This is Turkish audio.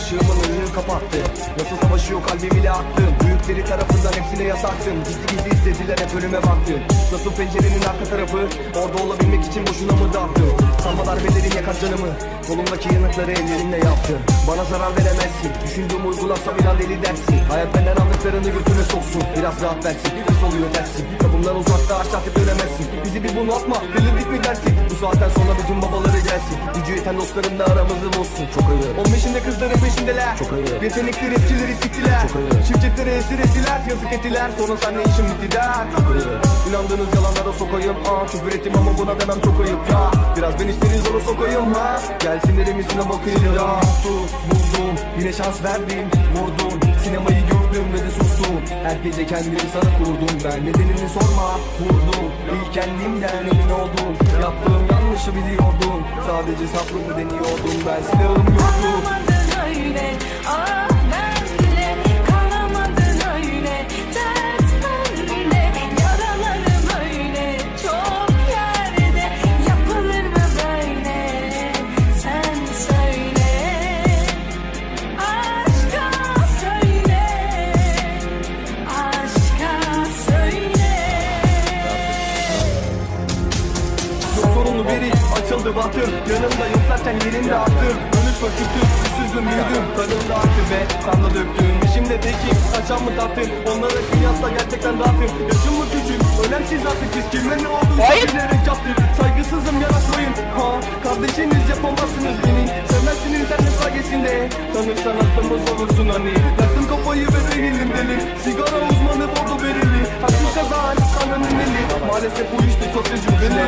ışığımın önünü kapattı. Nasıl savaşıyor kalbim ile attım Büyükleri tarafından hepsine yasaktım. Gizli gizli izlediler hep önüme baktı. Nasıl pencerenin arka tarafı? Orada olabilmek için boşuna mı dağıttım Sanma darbelerin yakar canımı. Kolumdaki yanıkları ellerimle yaptım Bana zarar veremezsin. Düşündüğüm uygulasam inan deli dersin. Hayat benden aldıklarını götüne soksun. Biraz rahat versin His oluyor dersin. Kapımdan uzakta aç artık dönemezsin Bizi bir bunu atma Delirdik mi dersin. Bu saatten sonra bütün babaları gelsin. Gücü yeten dostlarım da aramızı bozsun Çok ayıp 15'inde kızların peşindeler. Çok ayıp. Yetenekli rapçileri siktiler. Çok ayıp. Şirketleri esir ettiler. Yazık ettiler. Sonra senle işim bitti der. İnandığınız yalanlara sokayım. Aa küfür ettim ama buna demem çok ayıp ya. Biraz ben işleri zora sokayım ha. Gelsinlerin üstüne bakayım ya. Sus buldum. Yine şans verdim. Vurdum. Sinemayı gördüm ve de sustum. Her gece kendimi sana kurdum. Ben nedenini sorma. Vurdum İlk kendimden emin oldum. Yaptığım yanlışı biliyordum. Sadece sabrımı deniyordum. Ben silahım yoktu. Kalamadın öyle, ah Biri açıldı batır Yanımda yoklarken yerinde attım Dönüş vakiti üstsüzüm büyüdüm Kanımda aktı ve kanla döktüm. İşimde tekim açan mı tattın Onlara kıyasla gerçekten rahatım Yaşım mı küçük? Önemsiz artık. Biz kime ne olduğunu bilerek yaptık. Saygısızım yaraşmayın ha Kardeşiniz yapamazsınız beni. Sevmezsin internet sayesinde? Tanırsan hastamız olursun hani. Yaktım kafayı ve değilim deli Sigara uzmanı bordo verili Haksız eli. Maalesef bu işte çok tecrübeli